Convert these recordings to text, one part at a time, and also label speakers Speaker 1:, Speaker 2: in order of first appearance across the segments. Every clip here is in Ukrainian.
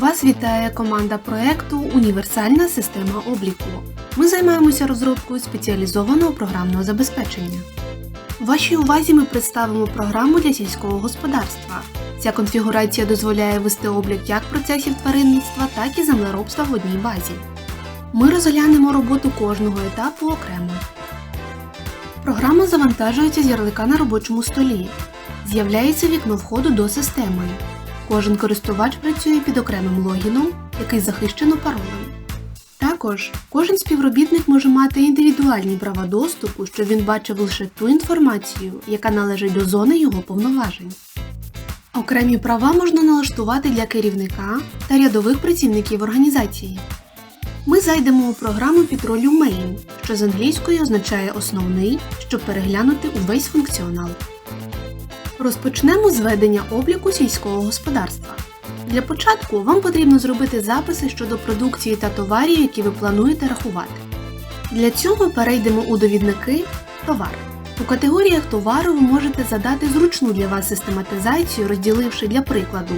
Speaker 1: Вас вітає команда проекту Універсальна система обліку. Ми займаємося розробкою спеціалізованого програмного забезпечення. Вашій увазі ми представимо програму для сільського господарства. Ця конфігурація дозволяє вести облік як процесів тваринництва, так і землеробства в одній базі. Ми розглянемо роботу кожного етапу окремо. Програма завантажується з ярлика на робочому столі. З'являється вікно входу до системи. Кожен користувач працює під окремим логіном, який захищено паролем. Також кожен співробітник може мати індивідуальні права доступу, щоб він бачив лише ту інформацію, яка належить до зони його повноважень. Окремі права можна налаштувати для керівника та рядових працівників організації. Ми зайдемо у програму під ролью Main, що з англійської означає основний, щоб переглянути увесь функціонал. Розпочнемо з ведення обліку сільського господарства. Для початку вам потрібно зробити записи щодо продукції та товарів, які ви плануєте рахувати. Для цього перейдемо у довідники Товар. У категоріях товару ви можете задати зручну для вас систематизацію, розділивши для прикладу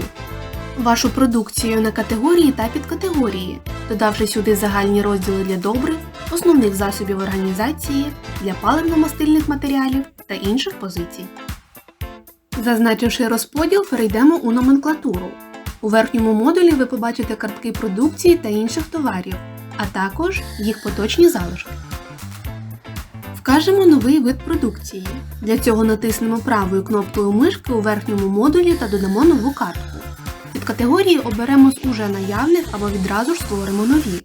Speaker 1: вашу продукцію на категорії та підкатегорії, додавши сюди загальні розділи для добрив, основних засобів організації, для паливно-мастильних матеріалів та інших позицій. Зазначивши розподіл, перейдемо у номенклатуру. У верхньому модулі ви побачите картки продукції та інших товарів, а також їх поточні залишки. Вкажемо новий вид продукції. Для цього натиснемо правою кнопкою мишки у верхньому модулі та додамо нову картку. Від категорії оберемо з уже наявних або відразу ж створимо нові.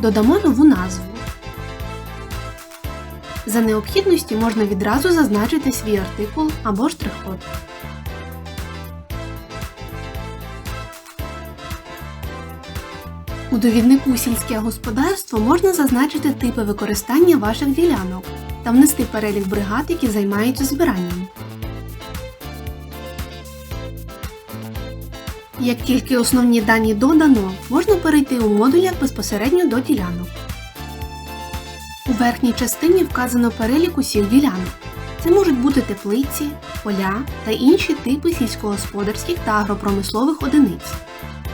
Speaker 1: Додамо нову назву. За необхідності можна відразу зазначити свій артикул або штрих-код. У довіднику сільське господарство можна зазначити типи використання ваших ділянок та внести перелік бригад, які займаються збиранням. Як тільки основні дані додано, можна перейти у модулях безпосередньо до ділянок. Верхній частині вказано перелік усіх ділянок. Це можуть бути теплиці, поля та інші типи сільськогосподарських та агропромислових одиниць.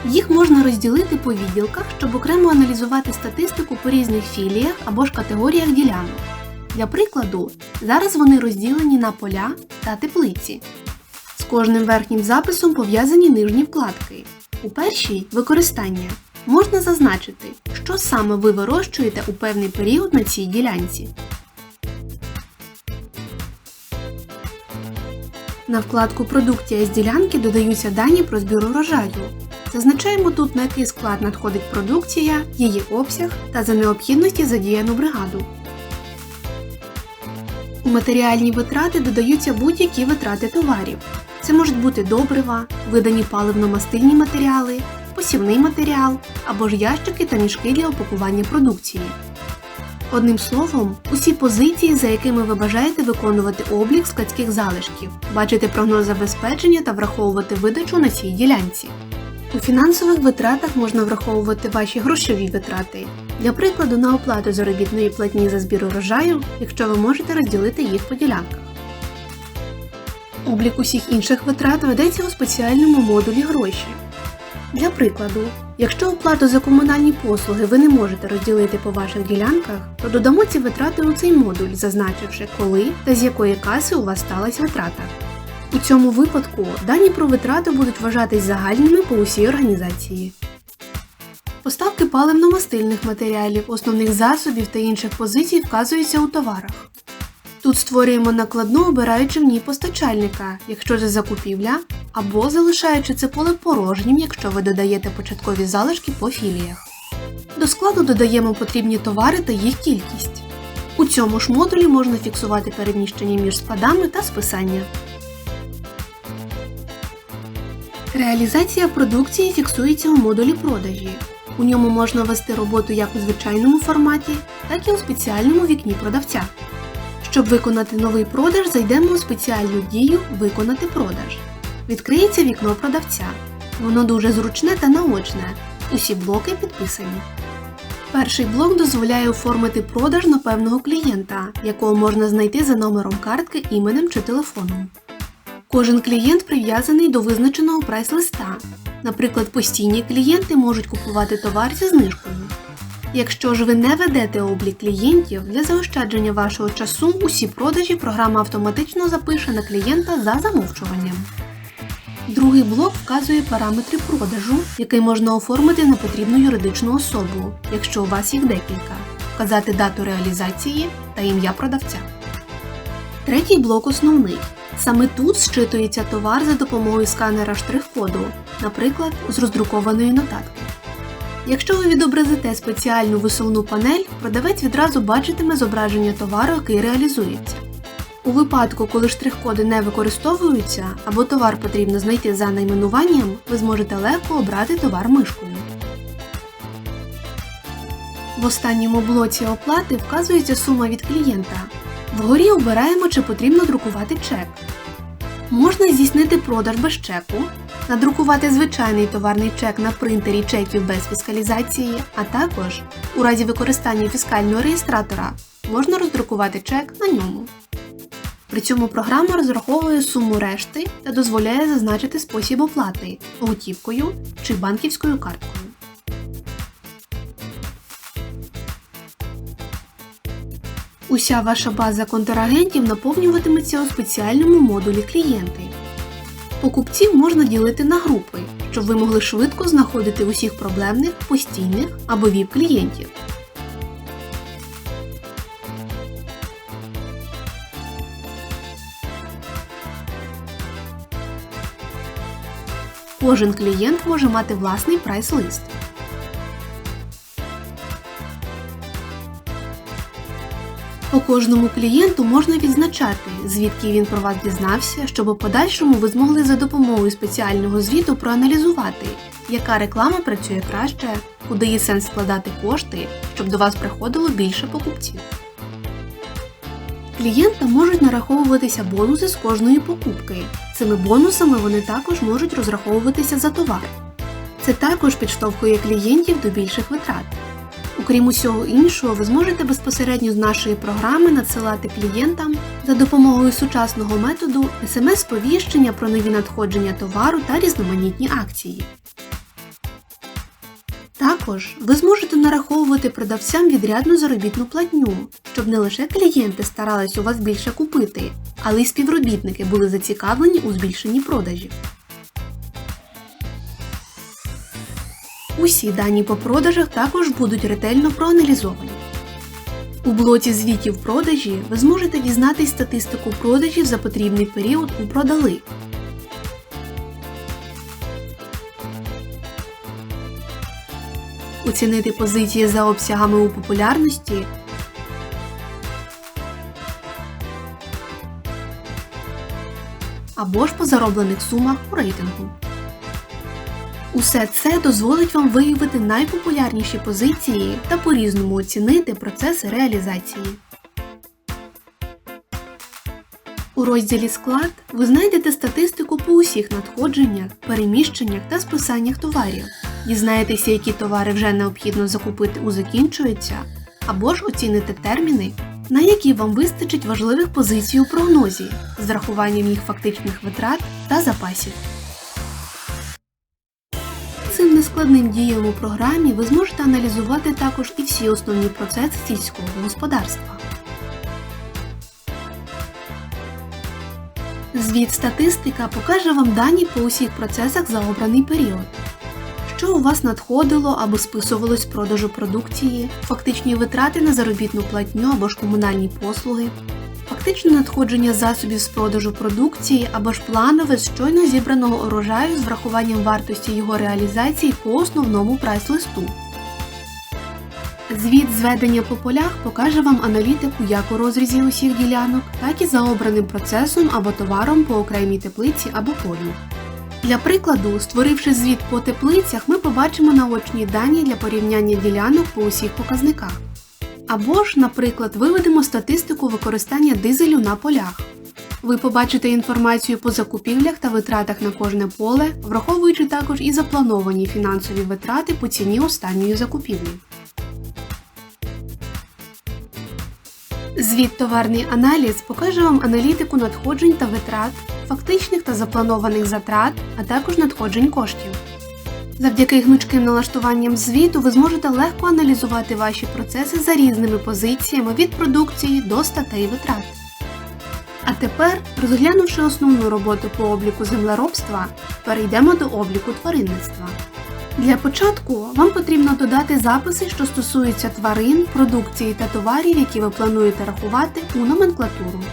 Speaker 1: Їх можна розділити по відділках, щоб окремо аналізувати статистику по різних філіях або ж категоріях ділянок. Для прикладу, зараз вони розділені на поля та теплиці. З кожним верхнім записом пов'язані нижні вкладки. У першій використання можна зазначити, що саме ви вирощуєте у певний період на цій ділянці. На вкладку Продукція з ділянки додаються дані про збір урожаю. Зазначаємо тут, на який склад надходить продукція, її обсяг та за необхідності задіяну бригаду. У матеріальні витрати додаються будь-які витрати товарів. Це можуть бути добрива, видані паливно-мастильні матеріали, посівний матеріал або ж ящики та мішки для опакування продукції. Одним словом, усі позиції, за якими ви бажаєте виконувати облік складських залишків, бачити прогноз забезпечення та враховувати видачу на цій ділянці. У фінансових витратах можна враховувати ваші грошові витрати, для прикладу на оплату заробітної платні за збір урожаю, якщо ви можете розділити їх по ділянках. Облік усіх інших витрат ведеться у спеціальному модулі гроші. Для прикладу, якщо оплату за комунальні послуги ви не можете розділити по ваших ділянках, то додамо ці витрати у цей модуль, зазначивши, коли та з якої каси у вас сталася витрата. У цьому випадку дані про витрати будуть вважатись загальними по усій організації. Поставки паливно-мастильних матеріалів, основних засобів та інших позицій вказуються у товарах. Тут створюємо накладну, обираючи в ній постачальника, якщо це закупівля, або залишаючи це поле порожнім, якщо ви додаєте початкові залишки по філіях. До складу додаємо потрібні товари та їх кількість. У цьому ж модулі можна фіксувати переміщення між складами та списання. Реалізація продукції фіксується у модулі продажі. У ньому можна вести роботу як у звичайному форматі, так і у спеціальному вікні продавця. Щоб виконати новий продаж, зайдемо у спеціальну дію Виконати продаж. Відкриється вікно продавця. Воно дуже зручне та наочне. Усі блоки підписані. Перший блок дозволяє оформити продаж на певного клієнта, якого можна знайти за номером картки, іменем чи телефоном. Кожен клієнт прив'язаний до визначеного прайс-листа. Наприклад, постійні клієнти можуть купувати товар зі знижкою. Якщо ж ви не ведете облік клієнтів, для заощадження вашого часу усі продажі програма автоматично запише на клієнта за замовчуванням. Другий блок вказує параметри продажу, який можна оформити на потрібну юридичну особу, якщо у вас їх декілька, вказати дату реалізації та ім'я продавця. Третій блок основний. Саме тут зчитується товар за допомогою сканера штрих-коду, наприклад, з роздрукованої нотатки. Якщо ви відобразите спеціальну висувну панель, продавець відразу бачитиме зображення товару, який реалізується. У випадку, коли штрих-коди не використовуються або товар потрібно знайти за найменуванням, ви зможете легко обрати товар мишкою. В останньому блоці оплати вказується сума від клієнта. Вгорі обираємо, чи потрібно друкувати чек. Можна здійснити продаж без чеку, надрукувати звичайний товарний чек на принтері чеків без фіскалізації, а також, у разі використання фіскального реєстратора, можна роздрукувати чек на ньому. При цьому програма розраховує суму решти та дозволяє зазначити спосіб оплати готівкою чи банківською карткою. Уся ваша база контрагентів наповнюватиметься у спеціальному модулі клієнти. Покупців можна ділити на групи, щоб ви могли швидко знаходити усіх проблемних, постійних або ВІП-клієнтів. Кожен клієнт може мати власний прайс-лист. По кожному клієнту можна відзначати, звідки він про вас дізнався, щоб у подальшому ви змогли за допомогою спеціального звіту проаналізувати, яка реклама працює краще, куди є сенс вкладати кошти, щоб до вас приходило більше покупців. Клієнтам можуть нараховуватися бонуси з кожної покупки. Цими бонусами вони також можуть розраховуватися за товар. Це також підштовхує клієнтів до більших витрат. Окрім усього іншого, ви зможете безпосередньо з нашої програми надсилати клієнтам за допомогою сучасного методу смс-сповіщення про нові надходження товару та різноманітні акції. Також ви зможете нараховувати продавцям відрядну заробітну платню, щоб не лише клієнти старались у вас більше купити, але й співробітники були зацікавлені у збільшенні продажів. Усі дані по продажах також будуть ретельно проаналізовані. У блоці звітів продажі ви зможете дізнатись статистику продажів за потрібний період у продали. Оцінити позиції за обсягами у популярності. Або ж по зароблених сумах у рейтингу. Усе це дозволить вам виявити найпопулярніші позиції та по-різному оцінити процеси реалізації. У розділі Склад ви знайдете статистику по усіх надходженнях, переміщеннях та списаннях товарів. Дізнаєтеся, які товари вже необхідно закупити у закінчується, або ж оціните терміни, на які вам вистачить важливих позицій у прогнозі з рахуванням їх фактичних витрат та запасів. Цим нескладним діям у програмі ви зможете аналізувати також і всі основні процеси сільського господарства. Звіт статистика покаже вам дані по усіх процесах за обраний період. Що у вас надходило або списувалось з продажу продукції, фактичні витрати на заробітну платню або ж комунальні послуги, фактичне надходження засобів з продажу продукції або ж планове щойно зібраного урожаю з врахуванням вартості його реалізації по основному прайс-листу. Звіт зведення по полях покаже вам аналітику як у розрізі усіх ділянок, так і за обраним процесом або товаром по окремій теплиці або полю. Для прикладу, створивши звіт по теплицях, ми побачимо наочні дані для порівняння ділянок по усіх показниках. Або ж, наприклад, виведемо статистику використання дизелю на полях. Ви побачите інформацію по закупівлях та витратах на кожне поле, враховуючи також і заплановані фінансові витрати по ціні останньої закупівлі. Звіт товарний аналіз покаже вам аналітику надходжень та витрат, фактичних та запланованих затрат, а також надходжень коштів. Завдяки гнучким налаштуванням звіту ви зможете легко аналізувати ваші процеси за різними позиціями від продукції до статей витрат. А тепер, розглянувши основну роботу по обліку землеробства, перейдемо до обліку тваринництва. Для початку вам потрібно додати записи, що стосуються тварин, продукції та товарів, які ви плануєте рахувати у номенклатуру.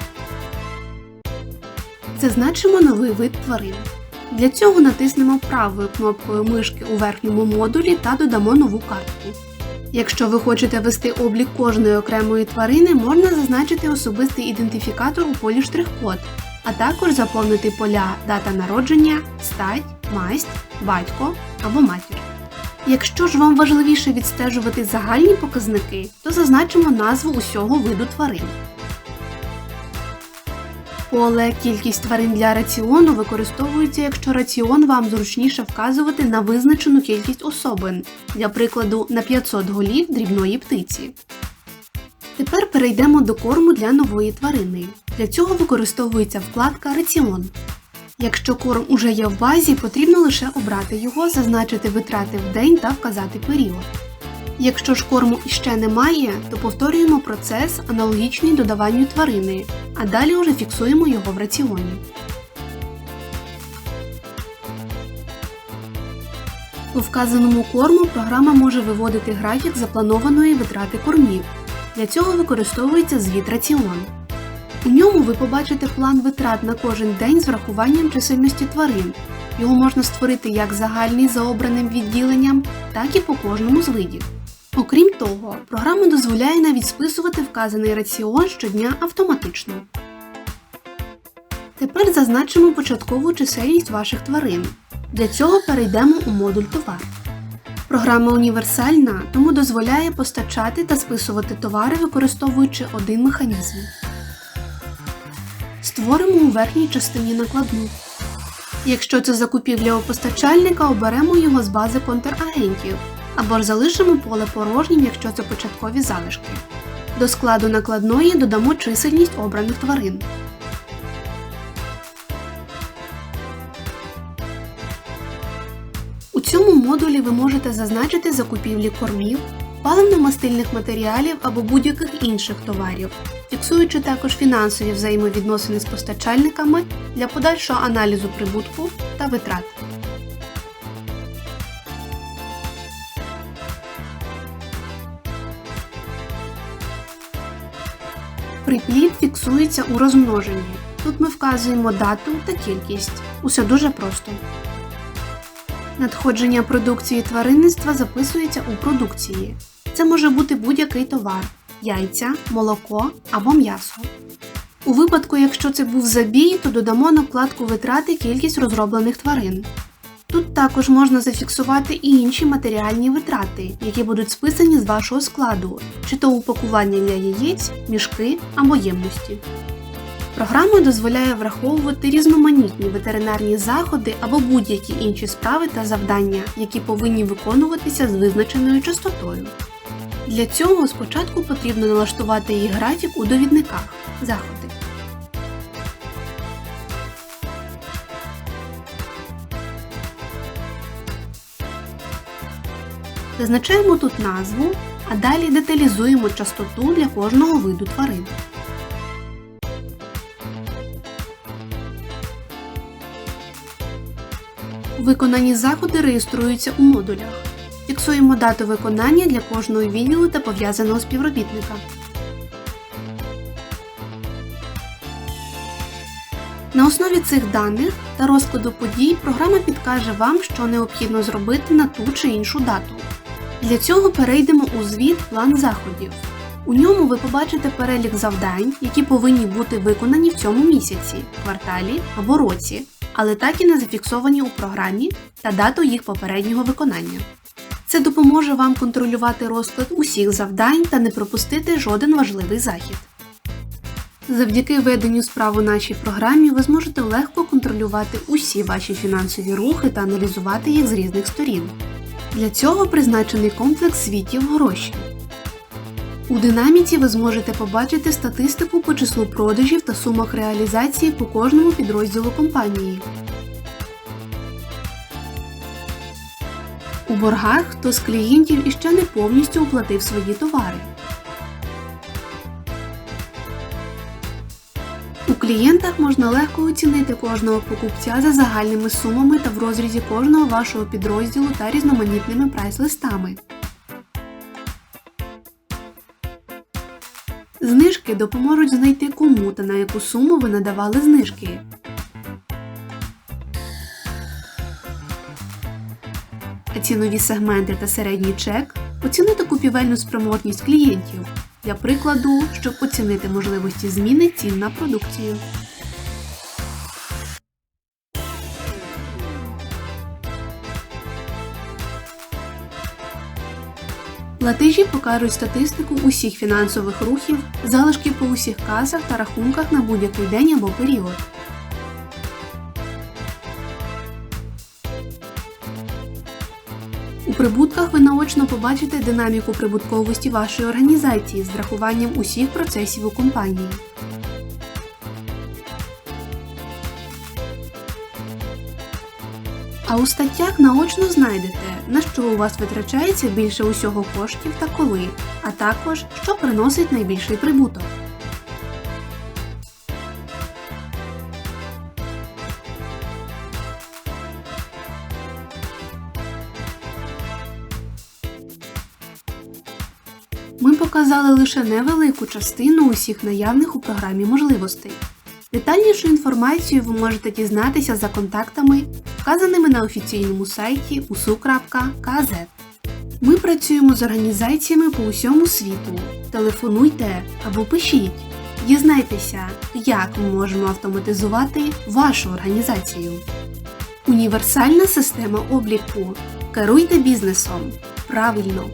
Speaker 1: Зазначимо новий вид тварин. Для цього натиснемо правою кнопкою мишки у верхньому модулі та додамо нову картку. Якщо ви хочете ввести облік кожної окремої тварини, можна зазначити особистий ідентифікатор у полі штрих-код, а також заповнити поля дата народження, стать, масть, батько або матір. Якщо ж вам важливіше відстежувати загальні показники, то зазначимо назву усього виду тварин. Поле кількість тварин для раціону використовується, якщо раціон вам зручніше вказувати на визначену кількість особин, для прикладу на 500 голів дрібної птиці. Тепер перейдемо до корму для нової тварини. Для цього використовується вкладка Раціон. Якщо корм уже є в базі, потрібно лише обрати його, зазначити витрати в день та вказати період. Якщо ж корму іще немає, то повторюємо процес аналогічний додаванню тварини, а далі уже фіксуємо його в раціоні. По вказаному корму програма може виводити графік запланованої витрати кормів. Для цього використовується звіт раціон. У ньому ви побачите план витрат на кожен день з врахуванням чисельності тварин. Його можна створити як загальний за обраним відділенням, так і по кожному з видів. Окрім того, програма дозволяє навіть списувати вказаний раціон щодня автоматично. Тепер зазначимо початкову чисельність ваших тварин. Для цього перейдемо у модуль товар. Програма універсальна, тому дозволяє постачати та списувати товари, використовуючи один механізм. Створимо у верхній частині накладну. Якщо це закупівля у постачальника, оберемо його з бази контрагентів або ж залишимо поле порожнім, якщо це початкові залишки. До складу накладної додамо чисельність обраних тварин. У цьому модулі ви можете зазначити закупівлі кормів, паливно-мастильних матеріалів або будь-яких інших товарів, фіксуючи також фінансові взаємовідносини з постачальниками для подальшого аналізу прибутку та витрат. Приплід фіксується у розмноженні. Тут ми вказуємо дату та кількість. Усе дуже просто. Надходження продукції тваринництва записується у продукції. Це може бути будь-який товар яйця, молоко або м'ясо. У випадку, якщо це був забій, то додамо на вкладку витрати кількість розроблених тварин. Тут також можна зафіксувати і інші матеріальні витрати, які будуть списані з вашого складу, чи то упакування для яєць, мішки або ємності. Програма дозволяє враховувати різноманітні ветеринарні заходи або будь-які інші справи та завдання, які повинні виконуватися з визначеною частотою. Для цього спочатку потрібно налаштувати їх графік у довідниках заходи. Зазначаємо тут назву, а далі деталізуємо частоту для кожного виду тварин. Виконані заходи реєструються у модулях. Фіксуємо дату виконання для кожного відділу та пов'язаного співробітника. На основі цих даних та розкладу подій програма підкаже вам, що необхідно зробити на ту чи іншу дату. Для цього перейдемо у звіт план заходів. У ньому ви побачите перелік завдань, які повинні бути виконані в цьому місяці, кварталі або році, але так і не зафіксовані у програмі та дату їх попереднього виконання. Це допоможе вам контролювати розклад усіх завдань та не пропустити жоден важливий захід. Завдяки веденню справ у нашій програмі ви зможете легко контролювати усі ваші фінансові рухи та аналізувати їх з різних сторін. Для цього призначений комплекс світів гроші. У динаміці ви зможете побачити статистику по числу продажів та сумах реалізації по кожному підрозділу компанії. У боргах хто з клієнтів іще не повністю оплатив свої товари. Клієнтах можна легко оцінити кожного покупця за загальними сумами та в розрізі кожного вашого підрозділу та різноманітними прайс-листами. Знижки допоможуть знайти кому та на яку суму ви надавали знижки. А цінові сегменти та середній чек оцінити купівельну спроможність клієнтів. Для прикладу, щоб оцінити можливості зміни цін на продукцію. Платежі покажуть статистику усіх фінансових рухів, залишки по усіх касах та рахунках на будь-який день або період. Прибутках ви наочно побачите динаміку прибутковості вашої організації з врахуванням усіх процесів у компанії. А у статтях наочно знайдете, на що у вас витрачається більше усього коштів та коли, а також що приносить найбільший прибуток. Показали лише невелику частину усіх наявних у програмі можливостей. Детальнішу інформацію ви можете дізнатися за контактами, вказаними на офіційному сайті usu.kz. Ми працюємо з організаціями по усьому світу. Телефонуйте або пишіть. Дізнайтеся, як ми можемо автоматизувати вашу організацію. Універсальна система обліку. Керуйте бізнесом. Правильно!